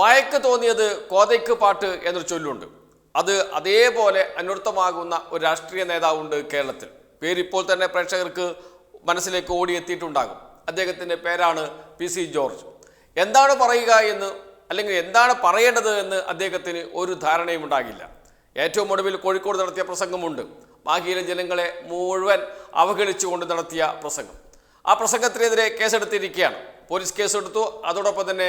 വായക്ക് തോന്നിയത് കോതയ്ക്ക് പാട്ട് എന്നൊരു ചൊല്ലുണ്ട്. അത് അതേപോലെ അനുർത്ഥമാകുന്ന ഒരു രാഷ്ട്രീയ നേതാവുണ്ട് കേരളത്തിൽ. പേരിപ്പോൾ തന്നെ പ്രേക്ഷകർക്ക് മനസ്സിലേക്ക് ഓടിയെത്തിയിട്ടുണ്ടാകും. അദ്ദേഹത്തിന്റെ പേരാണ് പി സി ജോർജ്. എന്താണ് പറയുക എന്ന് അല്ലെങ്കിൽ എന്താണ് പറയേണ്ടത് എന്ന് അദ്ദേഹത്തിന് ഒരു ധാരണയും ഉണ്ടാകില്ല. ഏറ്റവും ഒടുവിൽ കോഴിക്കോട് നടത്തിയ പ്രസംഗമുണ്ട്. മാഹിയിലെ ജനങ്ങളെ മുഴുവൻ അവഹേളിച്ചുകൊണ്ട് നടത്തിയ പ്രസംഗം. ആ പ്രസംഗത്തിനെതിരെ കേസെടുത്തിരിക്കുകയാണ്. പോലീസ് കേസെടുത്തു. അതോടൊപ്പം തന്നെ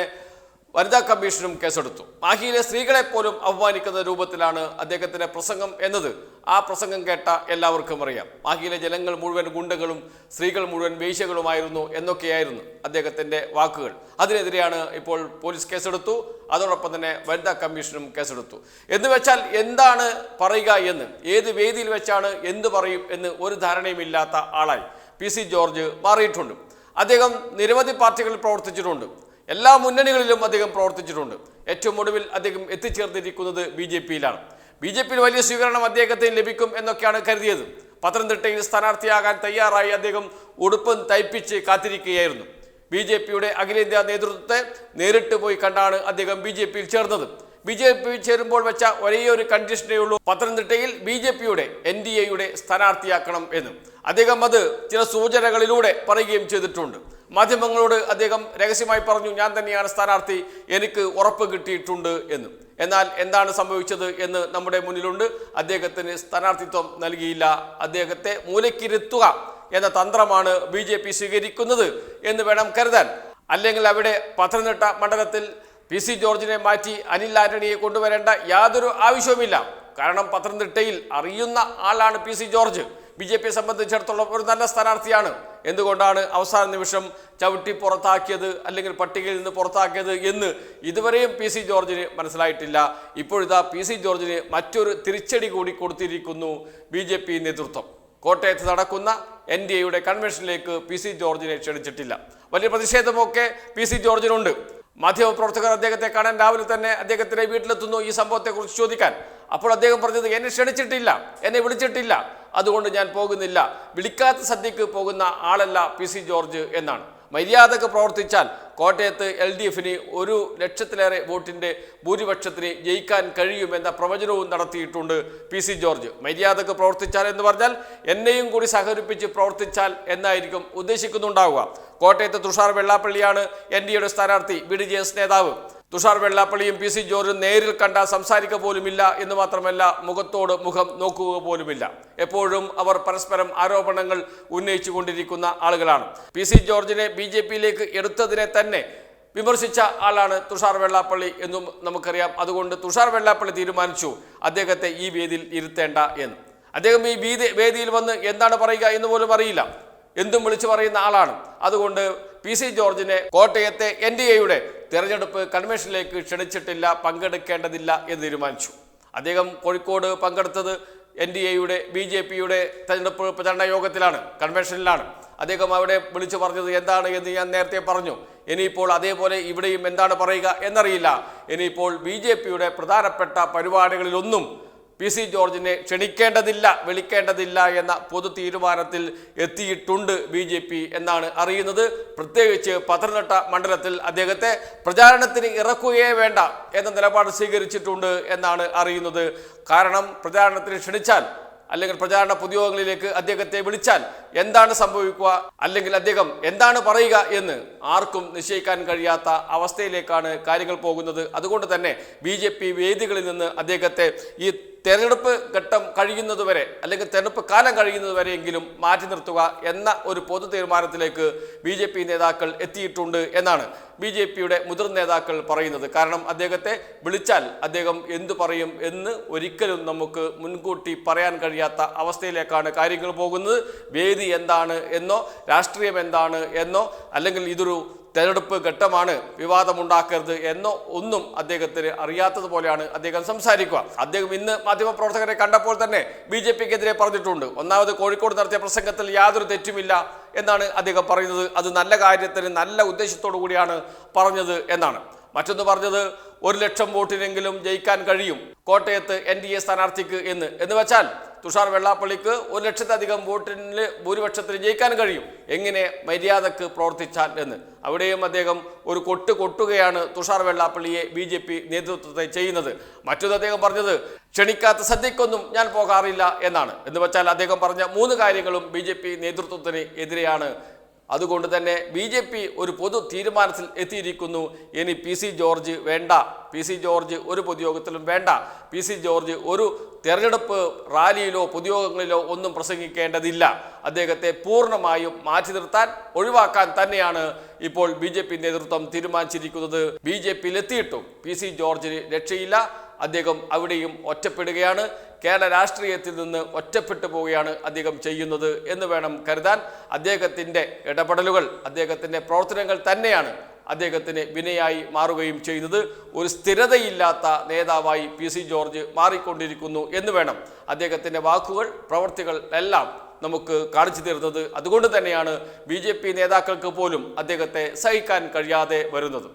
വനിതാ കമ്മീഷനും കേസെടുത്തു. മാഹിയിലെ സ്ത്രീകളെ പോലും അപമാനിക്കുന്ന രൂപത്തിലാണ് അദ്ദേഹത്തിന്റെ പ്രസംഗം എന്നത്. ആ പ്രസംഗം കേട്ട എല്ലാവർക്കും അറിയാം. മാഹിയിലെ ജനങ്ങൾ മുഴുവൻ ഗുണ്ടകളും സ്ത്രീകൾ മുഴുവൻ വേശ്യകളുമായിരുന്നു എന്നൊക്കെയായിരുന്നു അദ്ദേഹത്തിന്റെ വാക്കുകൾ. അതിനെതിരെയാണ് ഇപ്പോൾ പോലീസ് കേസെടുത്തു. അതോടൊപ്പം തന്നെ വനിതാ കമ്മീഷനും കേസെടുത്തു. എന്ന് വെച്ചാൽ എന്താണ് പറയുക എന്ന് ഏത് വേദിയിൽ വെച്ചാണ് എന്ത് പറയും എന്ന് ഒരു ധാരണയുമില്ലാത്ത ആളായി. പി സി ജോർജ് മാറിയിട്ടുണ്ട്. അദ്ദേഹം നിരവധി പാർട്ടികളിൽ പ്രവർത്തിച്ചിട്ടുണ്ട്. എല്ലാ മുന്നണികളിലും അദ്ദേഹം പ്രവർത്തിച്ചിട്ടുണ്ട്. ഏറ്റവും ഒടുവിൽ അദ്ദേഹം എത്തിച്ചേർന്നിരിക്കുന്നത് ബി ജെ പിയിലാണ്. ബി ജെ പിയിൽ വലിയ സ്വീകരണം അദ്ദേഹത്തിന് ലഭിക്കും എന്നൊക്കെയാണ് കരുതിയത്. പത്തനംതിട്ടയിൽ സ്ഥാനാർത്ഥിയാകാൻ തയ്യാറായി അദ്ദേഹം ഉടുപ്പും തയ്പ്പിച്ച് കാത്തിരിക്കുകയായിരുന്നു. ബി ജെ പിയുടെ അഖിലേന്ത്യാ നേതൃത്വത്തെ നേരിട്ട് പോയി കണ്ടാണ് അദ്ദേഹം ബി ജെ പിയിൽ ചേർന്നത്. ബി ജെ പി ചേരുമ്പോൾ വെച്ച ഒരേ ഒരു കണ്ടീഷനേ ഉള്ളൂ പത്തനംതിട്ടയിൽ ബി ജെ പിയുടെ എൻ ഡി എയുടെ സ്ഥാനാർത്ഥിയാക്കണം എന്ന്. അദ്ദേഹം അത് ചില സൂചനകളിലൂടെ പറയുകയും ചെയ്തിട്ടുണ്ട്. മാധ്യമങ്ങളോട് അദ്ദേഹം രഹസ്യമായി പറഞ്ഞു ഞാൻ തന്നെയാണ് സ്ഥാനാർത്ഥി എനിക്ക് ഉറപ്പ് കിട്ടിയിട്ടുണ്ട് എന്ന്. എന്നാൽ എന്താണ് സംഭവിച്ചത് എന്ന് നമ്മുടെ മുന്നിലുണ്ട്. അദ്ദേഹത്തിന് സ്ഥാനാർത്ഥിത്വം നൽകിയില്ല. അദ്ദേഹത്തെ മൂലക്കിരുത്തുക എന്ന തന്ത്രമാണ് ബി ജെ പി സ്വീകരിക്കുന്നത് എന്ന് വേണം കരുതാൻ. അല്ലെങ്കിൽ അവിടെ പത്തനംതിട്ട മണ്ഡലത്തിൽ പി സി ജോർജിനെ മാറ്റി അനിൽ ആന്റണിയെ കൊണ്ടുവരേണ്ട യാതൊരു ആവശ്യവുമില്ല. കാരണം പത്തനംതിട്ടയിൽ അറിയുന്ന ആളാണ് P C George. B J പിയെ സംബന്ധിച്ചിടത്തോളം ഒരു നല്ല സ്ഥാനാർത്ഥിയാണ്. എന്തുകൊണ്ടാണ് അവസാന നിമിഷം ചവിട്ടി പുറത്താക്കിയത് അല്ലെങ്കിൽ പട്ടികയിൽ നിന്ന് പുറത്താക്കിയത് എന്ന് ഇതുവരെയും പി സി ജോർജിന് മനസ്സിലായിട്ടില്ല. ഇപ്പോഴിതാ പി സി ജോർജിന് മറ്റൊരു തിരിച്ചടി കൂടി കൊടുത്തിരിക്കുന്നു ബി ജെ പി നേതൃത്വം. കോട്ടയത്ത് നടക്കുന്ന എൻ ഡി എയുടെ കൺവെൻഷനിലേക്ക് പി സി ജോർജിനെ ക്ഷണിച്ചിട്ടില്ല. വലിയ പ്രതിഷേധമൊക്കെ പി സി ജോർജിനുണ്ട്. മാധ്യമപ്രവർത്തകർ അദ്ദേഹത്തെ കാണാൻ രാവിലെ തന്നെ അദ്ദേഹത്തിന്റെ വീട്ടിലെത്തുന്നു ഈ സംഭവത്തെക്കുറിച്ച് ചോദിക്കാൻ. അപ്പോൾ അദ്ദേഹം പറഞ്ഞത് എന്നെ ക്ഷണിച്ചിട്ടില്ല എന്നെ വിളിച്ചിട്ടില്ല അതുകൊണ്ട് ഞാൻ പോകുന്നില്ല. വിളിക്കാത്ത സദ്യക്ക് പോകുന്ന ആളല്ല പി സി ജോർജ് എന്നാണ്. മര്യാദയ്ക്ക് പ്രവർത്തിച്ചാൽ കോട്ടയത്ത് എൽ ഡി എഫിന് ഒരു ലക്ഷത്തിലേറെ വോട്ടിന്റെ ഭൂരിപക്ഷത്തിന് ജയിക്കാൻ കഴിയുമെന്ന പ്രവചനവും നടത്തിയിട്ടുണ്ട് പി സി ജോർജ്. മര്യാദയ്ക്ക് പ്രവർത്തിച്ചാൽ എന്ന് പറഞ്ഞാൽ എന്നെയും കൂടി സഹകരിപ്പിച്ച് പ്രവർത്തിച്ചാൽ എന്നായിരിക്കും ഉദ്ദേശിക്കുന്നുണ്ടാവുക. കോട്ടയത്ത് തുഷാർ വെള്ളാപ്പള്ളിയാണ് എൻ ഡി എയുടെ സ്ഥാനാർത്ഥി. ബി ഡി ജെ എസ് നേതാവ്. തുഷാർ വെള്ളാപ്പള്ളിയും പി സി ജോർജും നേരിൽ കണ്ട സംസാരിക്കുക പോലുമില്ല എന്ന് മാത്രമല്ല മുഖത്തോട് മുഖം നോക്കുക പോലുമില്ല. എപ്പോഴും അവർ പരസ്പരം ആരോപണങ്ങൾ ഉന്നയിച്ചു കൊണ്ടിരിക്കുന്ന ആളുകളാണ്. പി സി ജോർജിനെ ബി ജെ പിയിലേക്ക് എടുത്തതിനെ തന്നെ വിമർശിച്ച ആളാണ് തുഷാർ വെള്ളാപ്പള്ളി എന്നും നമുക്കറിയാം. അതുകൊണ്ട് തുഷാർ വെള്ളാപ്പള്ളി തീരുമാനിച്ചു അദ്ദേഹത്തെ ഈ വേദിയിൽ ഇരുത്തേണ്ട എന്ന്. അദ്ദേഹം ഈ വീതി വേദിയിൽ വന്ന് എന്താണ് പറയുക എന്ന് പോലും അറിയില്ല. എന്തും വിളിച്ചു പറയുന്ന ആളാണ്. അതുകൊണ്ട് പി സി ജോർജിനെ കോട്ടയത്തെ എൻ ഡി എയുടെ തെരഞ്ഞെടുപ്പ് കൺവെൻഷനിലേക്ക് ക്ഷണിച്ചിട്ടില്ല പങ്കെടുക്കേണ്ടതില്ല എന്ന് തീരുമാനിച്ചു. അദ്ദേഹം കോഴിക്കോട് പങ്കെടുത്തത് എൻ ഡി എയുടെ ബി ജെ പിയുടെ തെരഞ്ഞെടുപ്പ് പ്രചരണ യോഗത്തിലാണ് കൺവെൻഷനിലാണ്. അദ്ദേഹം അവിടെ വിളിച്ചു പറഞ്ഞത് എന്താണ് എന്ന് ഞാൻ നേരത്തെ പറഞ്ഞു. ഇനിയിപ്പോൾ അതേപോലെ ഇവിടെയും എന്താണ് പറയുക എന്നറിയില്ല. ഇനിയിപ്പോൾ ബി ജെ പിയുടെ പ്രധാനപ്പെട്ട പരിപാടികളിലൊന്നും പി സി ജോർജിനെ ക്ഷണിക്കേണ്ടതില്ല വിളിക്കേണ്ടതില്ല എന്ന പൊതു തീരുമാനത്തിൽ എത്തിയിട്ടുണ്ട് ബി ജെ പി എന്നാണ് അറിയുന്നത്. പ്രത്യേകിച്ച് പത്തനംതിട്ട മണ്ഡലത്തിൽ അദ്ദേഹത്തെ പ്രചാരണത്തിന് ഇറക്കുകയേ വേണ്ട എന്ന നിലപാട് സ്വീകരിച്ചിട്ടുണ്ട് എന്നാണ് അറിയുന്നത്. കാരണം പ്രചാരണത്തിന് ക്ഷണിച്ചാൽ അല്ലെങ്കിൽ പ്രചാരണ പൊതുയോഗങ്ങളിലേക്ക് അദ്ദേഹത്തെ വിളിച്ചാൽ എന്താണ് സംഭവിക്കുക? അല്ലെങ്കിൽ അദ്ദേഹം എന്താണ് പറയുക എന്ന് ആർക്കും നിശ്ചയിക്കാൻ കഴിയാത്ത അവസ്ഥയിലേക്കാണ് കാര്യങ്ങൾ പോകുന്നത്. അതുകൊണ്ട് തന്നെ ബി വേദികളിൽ നിന്ന് അദ്ദേഹത്തെ ഈ തെരഞ്ഞെടുപ്പ് ഘട്ടം കഴിയുന്നതുവരെ അല്ലെങ്കിൽ തെരഞ്ഞെടുപ്പ് കാലം കഴിയുന്നതുവരെയെങ്കിലും മാറ്റി നിർത്തുക എന്ന ഒരു പൊതു തീരുമാനത്തിലേക്ക് ബി ജെ പി നേതാക്കൾ എത്തിയിട്ടുണ്ട് എന്നാണ് ബി ജെ പിയുടെ മുതിർന്ന നേതാക്കൾ പറയുന്നത്. കാരണം അദ്ദേഹത്തെ വിളിച്ചാൽ അദ്ദേഹം എന്തു പറയും എന്ന് ഒരിക്കലും നമുക്ക് മുൻകൂട്ടി പറയാൻ കഴിയാത്ത അവസ്ഥയിലേക്കാണ് കാര്യങ്ങൾ പോകുന്നത്. വേദി എന്താണ് എന്നോ രാഷ്ട്രീയം എന്താണ് എന്നോ അല്ലെങ്കിൽ ഇതൊരു തെരഞ്ഞെടുപ്പ് ഘട്ടമാണ് വിവാദമുണ്ടാക്കരുത് എന്നോ ഒന്നും അദ്ദേഹത്തിന് അറിയാത്തതുപോലെയാണ് അദ്ദേഹം സംസാരിക്കുക. അദ്ദേഹം ഇന്ന് മാധ്യമപ്രവർത്തകരെ കണ്ടപ്പോൾ തന്നെ ബി ജെ പിക്കെതിരെ പറഞ്ഞിട്ടുണ്ട്. ഒന്നാമത് കോഴിക്കോട് നടത്തിയ പ്രസംഗത്തിൽ യാതൊരു തെറ്റുമില്ല എന്നാണ് അദ്ദേഹം പറയുന്നത്. അത് നല്ല കാര്യത്തിന് നല്ല ഉദ്ദേശത്തോടു കൂടിയാണ് പറഞ്ഞത് എന്നാണ്. മറ്റൊന്ന് പറഞ്ഞത് ഒരു ലക്ഷം വോട്ടിനെങ്കിലും ജയിക്കാൻ കഴിയും കോട്ടയത്ത് എൻ ഡി എ സ്ഥാനാർത്ഥിക്ക് എന്ന്. എന്ന് വെച്ചാൽ തുഷാർ വെള്ളാപ്പള്ളിക്ക് ഒരു ലക്ഷത്തധികം വോട്ടിന് ഭൂരിപക്ഷത്തിൽ ജയിക്കാൻ കഴിയും. എങ്ങനെ മര്യാദയ്ക്ക് പ്രവർത്തിച്ചാൽ എന്ന്. അവിടെയും അദ്ദേഹം ഒരു കൊട്ട് കൊട്ടുകയാണ് തുഷാർ വെള്ളാപ്പള്ളിയെ ബി ജെ പി നേതൃത്വത്തെ ചെയ്യുന്നത്. മറ്റൊന്ന് അദ്ദേഹം പറഞ്ഞത് ക്ഷണിക്കാത്ത സദ്യക്കൊന്നും ഞാൻ പോകാറില്ല എന്നാണ്. എന്ന് വെച്ചാൽ അദ്ദേഹം പറഞ്ഞ മൂന്ന് കാര്യങ്ങളും ബി നേതൃത്വത്തിന് എതിരെയാണ് അതുകൊണ്ട് തന്നെ ബി ജെ പി ഒരു പൊതു തീരുമാനത്തിൽ എത്തിയിരിക്കുന്നു. ഇനി പി സി ജോർജ് വേണ്ട. പി സി ജോർജ് ഒരു പൊതുയോഗത്തിലും വേണ്ട. പി സി ജോർജ് ഒരു തെരഞ്ഞെടുപ്പ് റാലിയിലോ പൊതുയോഗങ്ങളിലോ ഒന്നും പ്രസംഗിക്കേണ്ടതില്ല. അദ്ദേഹത്തെ പൂർണമായും മാറ്റി നിർത്താൻ ഒഴിവാക്കാൻ തന്നെയാണ് ഇപ്പോൾ ബി നേതൃത്വം തീരുമാനിച്ചിരിക്കുന്നത്. ബി ജെ പിയിലെത്തിയിട്ടും പി സി ജോർജിന് രക്ഷയില്ല. അദ്ദേഹം അവിടെയും ഒറ്റപ്പെടുകയാണ്. കേരള രാഷ്ട്രീയത്തിൽ നിന്ന് ഒറ്റപ്പെട്ടു പോവുകയാണ് അദ്ദേഹം ചെയ്യുന്നത് എന്ന് വേണം കരുതാൻ. അദ്ദേഹത്തിന്റെ ഇടപെടലുകൾ അദ്ദേഹത്തിന്റെ പ്രവർത്തനങ്ങൾ തന്നെയാണ് അദ്ദേഹത്തിന് വിനയായി മാറുകയും ചെയ്യുന്നത്. ഒരു സ്ഥിരതയില്ലാത്ത നേതാവായി പി സി ജോർജ് മാറിക്കൊണ്ടിരിക്കുന്നു എന്ന് വേണം അദ്ദേഹത്തിന്റെ വാക്കുകൾ പ്രവർത്തികൾ എല്ലാം നമുക്ക് കാണിച്ചു തരുന്നത്. അതുകൊണ്ട് തന്നെയാണ് ബി നേതാക്കൾക്ക് പോലും അദ്ദേഹത്തെ സഹിക്കാൻ കഴിയാതെ വരുന്നത്.